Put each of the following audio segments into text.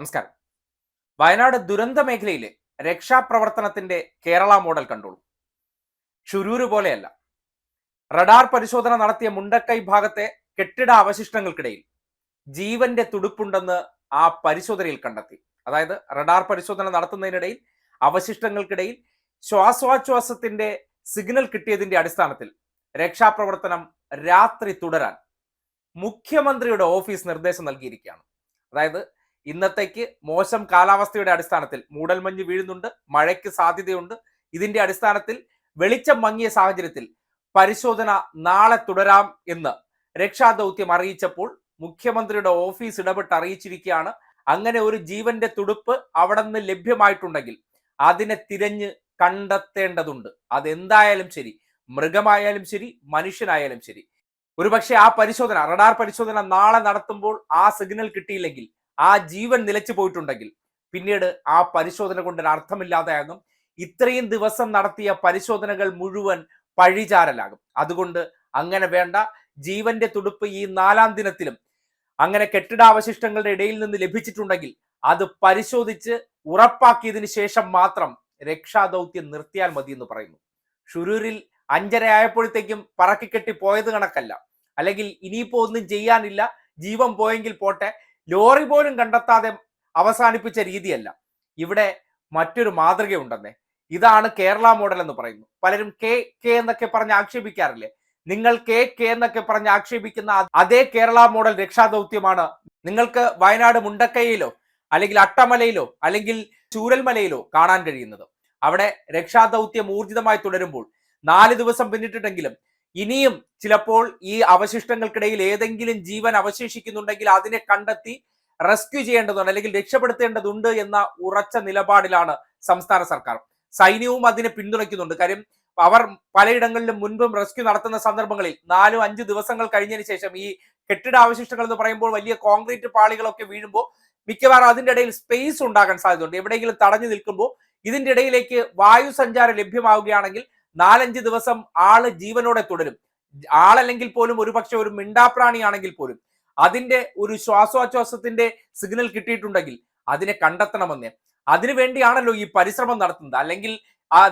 നമസ്കാരം. വയനാട് ദുരന്ത മേഖലയിലെ രക്ഷാപ്രവർത്തനത്തിന്റെ കേരള മോഡൽ കണ്ടോളൂ. ഷുരൂര് പോലെയല്ല. റഡാർ പരിശോധന നടത്തിയ മുണ്ടക്കൈ ഭാഗത്തെ കെട്ടിട അവശിഷ്ടങ്ങൾക്കിടയിൽ ജീവന്റെ തുടുപ്പുണ്ടെന്ന് ആ പരിശോധനയിൽ കണ്ടെത്തി. അതായത് റഡാർ പരിശോധന നടത്തുന്നതിനിടയിൽ അവശിഷ്ടങ്ങൾക്കിടയിൽ ശ്വാസോച്ഛ്വാസത്തിന്റെ സിഗ്നൽ കിട്ടിയതിന്റെ അടിസ്ഥാനത്തിൽ രക്ഷാപ്രവർത്തനം രാത്രി തുടരാൻ മുഖ്യമന്ത്രിയുടെ ഓഫീസ് നിർദ്ദേശം നൽകിയിരിക്കുകയാണ്. അതായത് ഇന്നത്തേക്ക് മോശം കാലാവസ്ഥയുടെ അടിസ്ഥാനത്തിൽ മൂടൽമഞ്ഞ് വീഴുന്നുണ്ട് മഴയ്ക്ക് സാധ്യതയുണ്ട്. ഇതിന്റെ അടിസ്ഥാനത്തിൽ വെളിച്ചം മങ്ങിയ സാഹചര്യത്തിൽ പരിശോധന നാളെ തുടരാം എന്ന് രക്ഷാദൗത്യം അറിയിച്ചപ്പോൾ മുഖ്യമന്ത്രിയുടെ ഓഫീസ് ഇടപെട്ട് അറിയിച്ചിരിക്കുകയാണ്. അങ്ങനെ ഒരു ജീവന്റെ തുടുപ്പ് അവിടെ നിന്ന് ലഭ്യമായിട്ടുണ്ടെങ്കിൽ അതിനെ തിരഞ്ഞ് കണ്ടെത്തേണ്ടതുണ്ട്. അതെന്തായാലും ശരി. മൃഗമായാലും ശരി മനുഷ്യനായാലും ശരി. ഒരുപക്ഷെ ആ പരിശോധന റഡാർ പരിശോധന നാളെ നടത്തുമ്പോൾ ആ സിഗ്നൽ കിട്ടിയില്ലെങ്കിൽ ആ ജീവൻ നിലച്ചു പോയിട്ടുണ്ടെങ്കിൽ പിന്നീട് ആ പരിശോധന കൊണ്ട് അർത്ഥമില്ലാതെയാകും ഇത്രയും ദിവസം നടത്തിയ പരിശോധനകൾ മുഴുവൻ പഴിചാരലാകും. അതുകൊണ്ട് അങ്ങനെ വേണ്ട. ജീവന്റെ തുടുപ്പ് ഈ നാലാം ദിനത്തിലും അങ്ങനെ കെട്ടിടാവശിഷ്ടങ്ങളുടെ ഇടയിൽ നിന്ന് ലഭിച്ചിട്ടുണ്ടെങ്കിൽ അത് പരിശോധിച്ച് ഉറപ്പാക്കിയതിനു ശേഷം മാത്രം രക്ഷാദൗത്യം നിർത്തിയാൽ മതി എന്ന് പറയുന്നു. ഷുരൂരിൽ അഞ്ചര ആയപ്പോഴത്തേക്കും പറക്കിക്കെട്ടി പോയത് കണക്കല്ല. അല്ലെങ്കിൽ ഇനിയിപ്പോ ഒന്നും ചെയ്യാനില്ല. ജീവൻ പോയെങ്കിൽ പോട്ടെ. ലോറി പോലും കണ്ടെത്താതെ അവസാനിപ്പിച്ച രീതിയല്ല. ഇവിടെ മറ്റൊരു മാതൃകയുണ്ടെന്നേ. ഇതാണ് കേരള മോഡൽ എന്ന് പറയുന്നു. പലരും കെ കെ എന്നൊക്കെ പറഞ്ഞ് ആക്ഷേപിക്കാറില്ലേ? നിങ്ങൾ കെ കെ എന്നൊക്കെ പറഞ്ഞ് ആക്ഷേപിക്കുന്ന അതേ കേരള മോഡൽ രക്ഷാദൗത്യമാണ് നിങ്ങൾക്ക് വയനാട് മുണ്ടക്കൈയിലോ അല്ലെങ്കിൽ അട്ടമലയിലോ അല്ലെങ്കിൽ ചൂരൽമലയിലോ കാണാൻ കഴിയുന്നത്. അവിടെ രക്ഷാദൗത്യം ഊർജിതമായി തുടരുമ്പോൾ നാല് ദിവസം പിന്നിട്ടിട്ടെങ്കിലും ഇനിയും ചിലപ്പോൾ ഈ അവശിഷ്ടങ്ങൾക്കിടയിൽ ഏതെങ്കിലും ജീവൻ അവശേഷിക്കുന്നുണ്ടെങ്കിൽ അതിനെ കണ്ടെത്തി റെസ്ക്യൂ ചെയ്യേണ്ടതുണ്ട് അല്ലെങ്കിൽ രക്ഷപ്പെടുത്തേണ്ടതുണ്ട് എന്ന ഉറച്ച നിലപാടിലാണ് സംസ്ഥാന സർക്കാർ. സൈന്യവും അതിനെ പിന്തുണയ്ക്കുന്നുണ്ട്. കാര്യം അവർ പലയിടങ്ങളിലും മുൻപും റെസ്ക്യൂ നടത്തുന്ന സന്ദർഭങ്ങളിൽ നാലും അഞ്ചു ദിവസങ്ങൾ കഴിഞ്ഞതിന് ശേഷം ഈ കെട്ടിട അവശിഷ്ടങ്ങൾ എന്ന് പറയുമ്പോൾ വലിയ കോൺക്രീറ്റ് പാളികളൊക്കെ വീഴുമ്പോൾ മിക്കവാറും അതിന്റെ ഇടയിൽ സ്പേസ് ഉണ്ടാകാൻ സാധ്യതയുണ്ട്. എവിടെയെങ്കിലും തടഞ്ഞു നിൽക്കുമ്പോൾ ഇതിന്റെ ഇടയിലേക്ക് വായു സഞ്ചാരം ലഭ്യമാവുകയാണെങ്കിൽ നാലഞ്ച് ദിവസം ആൾ ജീവനോടെ തുടരും. ആളല്ലെങ്കിൽ പോലും ഒരുപക്ഷെ ഒരു മിണ്ടാപ്രാണിയാണെങ്കിൽ പോലും അതിന്റെ ഒരു ശ്വാസോച്ഛ്വാസത്തിന്റെ സിഗ്നൽ കിട്ടിയിട്ടുണ്ടെങ്കിൽ അതിനെ കണ്ടെത്തണമെന്ന്. അതിനു വേണ്ടിയാണല്ലോ ഈ പരിശ്രമം നടത്തുന്നത്. അല്ലെങ്കിൽ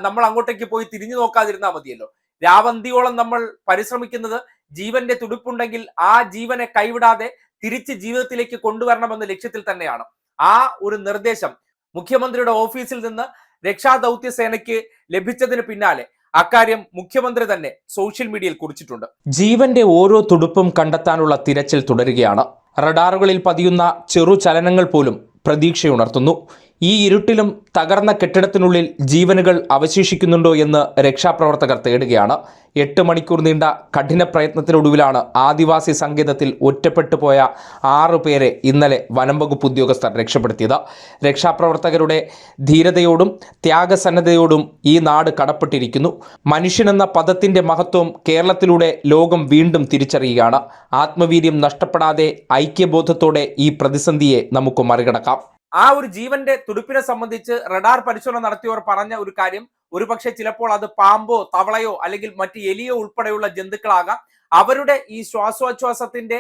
നമ്മൾ അങ്ങോട്ടേക്ക് പോയി തിരിഞ്ഞു നോക്കാതിരുന്നാൽ മതിയല്ലോ. രാവന്തിയോളം നമ്മൾ പരിശ്രമിക്കുന്നത് ജീവന്റെ തുടിപ്പുണ്ടെങ്കിൽ ആ ജീവനെ കൈവിടാതെ തിരിച്ച് ജീവിതത്തിലേക്ക് കൊണ്ടുവരണമെന്ന ലക്ഷ്യത്തിൽ തന്നെയാണ്. ആ ഒരു നിർദ്ദേശം മുഖ്യമന്ത്രിയുടെ ഓഫീസിൽ നിന്ന് രക്ഷാദൗത്യ സേനയ്ക്ക് ലഭിച്ചതിന് പിന്നാലെ അക്കാര്യം മുഖ്യമന്ത്രി തന്നെ സോഷ്യൽ മീഡിയയിൽ കുറിച്ചിട്ടുണ്ട്. ജീവന്റെ ഓരോ തുടുപ്പും കണ്ടെത്താനുള്ള തിരച്ചിൽ തുടരുകയാണ്. റഡാറുകളിൽ പതിയുന്ന ചെറു ചലനങ്ങൾ പോലും പ്രതീക്ഷയുണർത്തുന്നു. ഈ ഇരുട്ടിലും തകർന്ന കെട്ടിടത്തിനുള്ളിൽ ജീവനുകൾ അവശേഷിക്കുന്നുണ്ടോ എന്ന് രക്ഷാപ്രവർത്തകർ തേടുകയാണ്. എട്ട് മണിക്കൂർ നീണ്ട കഠിന പ്രയത്നത്തിനൊടുവിലാണ് ആദിവാസി സങ്കേതത്തിൽ ഒറ്റപ്പെട്ടു പോയ ആറു പേരെ ഇന്നലെ വനംവകുപ്പ് ഉദ്യോഗസ്ഥർ രക്ഷപ്പെടുത്തിയത്. രക്ഷാപ്രവർത്തകരുടെ ധീരതയോടും ത്യാഗസന്നദ്ധയോടും ഈ നാട് കടപ്പെട്ടിരിക്കുന്നു. മനുഷ്യനെന്ന പദത്തിന്റെ മഹത്വം കേരളത്തിലൂടെ ലോകം വീണ്ടും തിരിച്ചറിയുകയാണ്. ആത്മവീര്യം നഷ്ടപ്പെടാതെ ഐക്യബോധത്തോടെ ഈ പ്രതിസന്ധിയെ നമുക്ക് മറികടക്കാം. ആ ഒരു ജീവന്റെ തുടുപ്പിനെ സംബന്ധിച്ച് റഡാർ പരിശോധന നടത്തിയവർ പറഞ്ഞ ഒരു കാര്യം ഒരുപക്ഷെ ചിലപ്പോൾ അത് പാമ്പോ തവളയോ അല്ലെങ്കിൽ മറ്റ് എലിയോ ഉൾപ്പെടെയുള്ള ജന്തുക്കളാകാം. അവരുടെ ഈ ശ്വാസോച്ഛ്വാസത്തിന്റെ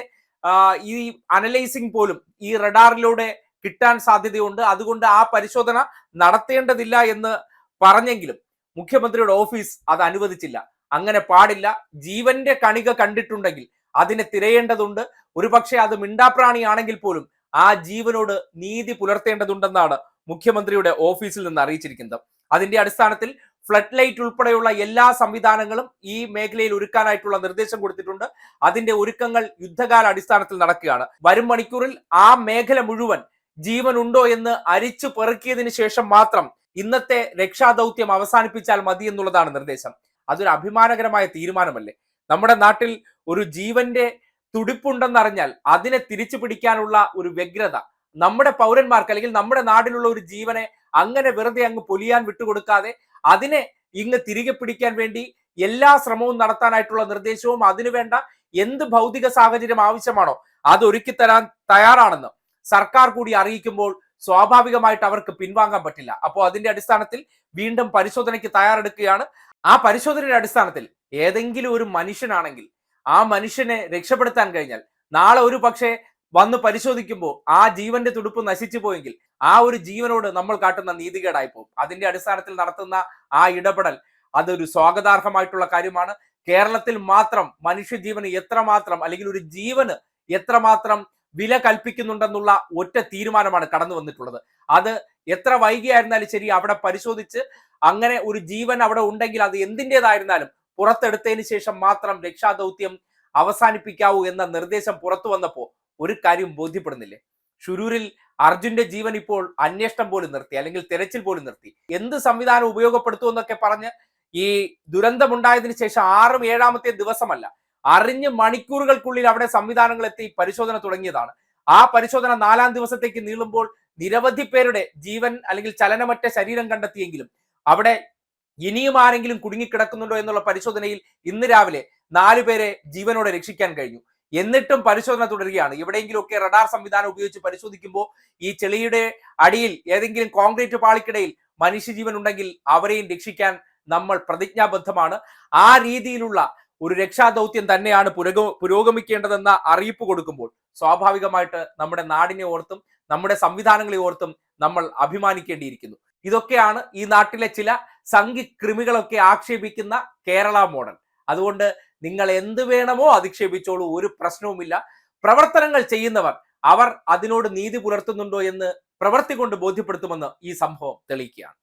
ഈ അനലൈസിംഗ് പോലും ഈ റഡാറിലൂടെ കിട്ടാൻ സാധ്യതയുണ്ട്. അതുകൊണ്ട് ആ പരിശോധന നടത്തേണ്ടതില്ല എന്ന് പറഞ്ഞെങ്കിലും മുഖ്യമന്ത്രിയുടെ ഓഫീസ് അത് അനുവദിച്ചില്ല. അങ്ങനെ പാടില്ല. ജീവന്റെ കണിക കണ്ടിട്ടുണ്ടെങ്കിൽ അതിനെ തിരയേണ്ടതുണ്ട്. ഒരുപക്ഷെ അത് മിണ്ടാപ്രാണിയാണെങ്കിൽ പോലും ആ ജീവനോട് നീതി പുലർത്തേണ്ടതുണ്ടെന്നാണ് മുഖ്യമന്ത്രിയുടെ ഓഫീസിൽ നിന്ന് അറിയിച്ചിരിക്കുന്നത്. അതിന്റെ അടിസ്ഥാനത്തിൽ ഫ്ലഡ് ലൈറ്റ് ഉൾപ്പെടെയുള്ള എല്ലാ സംവിധാനങ്ങളും ഈ മേഖലയിൽ ഒരുക്കാനായിട്ടുള്ള നിർദ്ദേശം കൊടുത്തിട്ടുണ്ട്. അതിന്റെ ഒരുക്കങ്ങൾ യുദ്ധകാല അടിസ്ഥാനത്തിൽ നടക്കുകയാണ്. വരും മണിക്കൂറിൽ ആ മേഖല മുഴുവൻ ജീവൻ ഉണ്ടോ എന്ന് അരിച്ചു പെറുക്കിയതിനു ശേഷം മാത്രം ഇന്നത്തെ രക്ഷാദൗത്യം അവസാനിപ്പിച്ചാൽ മതി എന്നുള്ളതാണ് നിർദ്ദേശം. അതൊരു അഭിമാനകരമായ തീരുമാനമല്ലേ? നമ്മുടെ നാട്ടിൽ ഒരു ജീവന്റെ തുടിപ്പുണ്ടെന്നറിഞ്ഞാൽ അതിനെ തിരിച്ചു പിടിക്കാനുള്ള ഒരു വ്യഗ്രത. നമ്മുടെ പൗരന്മാർക്ക് അല്ലെങ്കിൽ നമ്മുടെ നാടിലുള്ള ഒരു ജീവനെ അങ്ങനെ വെറുതെ അങ്ങ് പൊലിയാൻ വിട്ടുകൊടുക്കാതെ അതിനെ ഇങ്ങ് തിരികെ പിടിക്കാൻ വേണ്ടി എല്ലാ ശ്രമവും നടത്താനായിട്ടുള്ള നിർദ്ദേശവും അതിനുവേണ്ട എന്ത് ഭൗതിക സാഹചര്യം ആവശ്യമാണോ അത് ഒരുക്കി തരാൻ തയ്യാറാണെന്ന് സർക്കാർ കൂടി അറിയിക്കുമ്പോൾ സ്വാഭാവികമായിട്ട് അവർക്ക് പിൻവാങ്ങാൻ പറ്റില്ല. അപ്പോൾ അതിന്റെ അടിസ്ഥാനത്തിൽ വീണ്ടും പരിശോധനയ്ക്ക് തയ്യാറെടുക്കുകയാണ്. ആ പരിശോധനയുടെ അടിസ്ഥാനത്തിൽ ഏതെങ്കിലും ഒരു മനുഷ്യനാണെങ്കിൽ ആ മനുഷ്യനെ രക്ഷപ്പെടുത്താൻ കഴിഞ്ഞാൽ നാളെ ഒരു പക്ഷേ വന്ന് പരിശോധിക്കുമ്പോൾ ആ ജീവന്റെ തുടുപ്പ് നശിച്ചു പോയെങ്കിൽ ആ ഒരു ജീവനോട് നമ്മൾ കാട്ടുന്ന നീതികേടായി പോകും. അതിന്റെ അടിസ്ഥാനത്തിൽ നടത്തുന്ന ആ ഇടപെടൽ അതൊരു സ്വാഗതാർഹമായിട്ടുള്ള കാര്യമാണ്. കേരളത്തിൽ മാത്രം മനുഷ്യജീവന് എത്രമാത്രം അല്ലെങ്കിൽ ഒരു ജീവന് എത്രമാത്രം വില കൽപ്പിക്കുന്നുണ്ടെന്നുള്ള ഒറ്റ തീരുമാനമാണ് കടന്നു വന്നിട്ടുള്ളത്. അത് എത്ര വൈകിയായിരുന്നാലും ശരി അവിടെ പരിശോധിച്ച് അങ്ങനെ ഒരു ജീവൻ അവിടെ ഉണ്ടെങ്കിൽ അത് എന്തിന്റെതായിരുന്നാലും പുറത്തെടുത്തതിന് ശേഷം മാത്രം രക്ഷാദൗത്യം അവസാനിപ്പിക്കാവൂ എന്ന നിർദ്ദേശം പുറത്തു വന്നപ്പോൾ ഒരു കാര്യം ബോധ്യപ്പെടുന്നില്ലേ? ഷുരൂരിൽ അർജുന്റെ ജീവൻ ഇപ്പോൾ അന്വേഷണം പോലും നിർത്തി അല്ലെങ്കിൽ തിരച്ചിൽ പോലും നിർത്തി. എന്ത് സംവിധാനം ഉപയോഗപ്പെടുത്തും എന്നൊക്കെ പറഞ്ഞ് ഈ ദുരന്തമുണ്ടായതിനു ശേഷം ആറും ഏഴാമത്തെ ദിവസമല്ല അറിഞ്ഞ് മണിക്കൂറുകൾക്കുള്ളിൽ അവിടെ സംവിധാനങ്ങൾ എത്തി പരിശോധന തുടങ്ങിയതാണ്. ആ പരിശോധന നാലാം ദിവസത്തേക്ക് നീളുമ്പോൾ നിരവധി പേരുടെ ജീവൻ അല്ലെങ്കിൽ ചലനമറ്റ ശരീരം കണ്ടെത്തിയെങ്കിലും അവിടെ ഇനിയും ആരെങ്കിലും കുടുങ്ങിക്കിടക്കുന്നുണ്ടോ എന്നുള്ള പരിശോധനയിൽ ഇന്ന് രാവിലെ നാലു പേരെ ജീവനോടെ രക്ഷിക്കാൻ കഴിഞ്ഞു. എന്നിട്ടും പരിശോധന തുടരുകയാണ്. എവിടെയെങ്കിലുമൊക്കെ റഡാർ സംവിധാനം ഉപയോഗിച്ച് പരിശോധിക്കുമ്പോൾ ഈ ചെളിയുടെ അടിയിൽ ഏതെങ്കിലും കോൺക്രീറ്റ് പാളിക്കിടയിൽ മനുഷ്യജീവൻ ഉണ്ടെങ്കിൽ അവരെയും രക്ഷിക്കാൻ നമ്മൾ പ്രതിജ്ഞാബദ്ധമാണ്. ആ രീതിയിലുള്ള ഒരു രക്ഷാദൗത്യം തന്നെയാണ് പുരോഗമ പുരോഗമിക്കേണ്ടതെന്ന അറിയിപ്പ് കൊടുക്കുമ്പോൾ സ്വാഭാവികമായിട്ട് നമ്മുടെ നാടിനെ ഓർത്തും നമ്മുടെ സംവിധാനങ്ങളെ ഓർത്തും നമ്മൾ അഭിമാനിക്കേണ്ടിയിരിക്കുന്നു. ഇതൊക്കെയാണ് ഈ നാട്ടിലെ ചില സംഘി കൃമികളൊക്കെ ആക്ഷേപിക്കുന്ന കേരള മോഡൽ. അതുകൊണ്ട് നിങ്ങൾ എന്ത് വേണമോ അധിക്ഷേപിച്ചോളൂ ഒരു പ്രശ്നവുമില്ല. പ്രവർത്തനങ്ങൾ ചെയ്യുന്നവർ അവർ അതിനോട് നീതി പുലർത്തുന്നുണ്ടോ എന്ന് പ്രവർത്തി കൊണ്ട് ബോധ്യപ്പെടുത്തുമെന്ന് ഈ സംഭവം തെളിയിക്കുകയാണ്.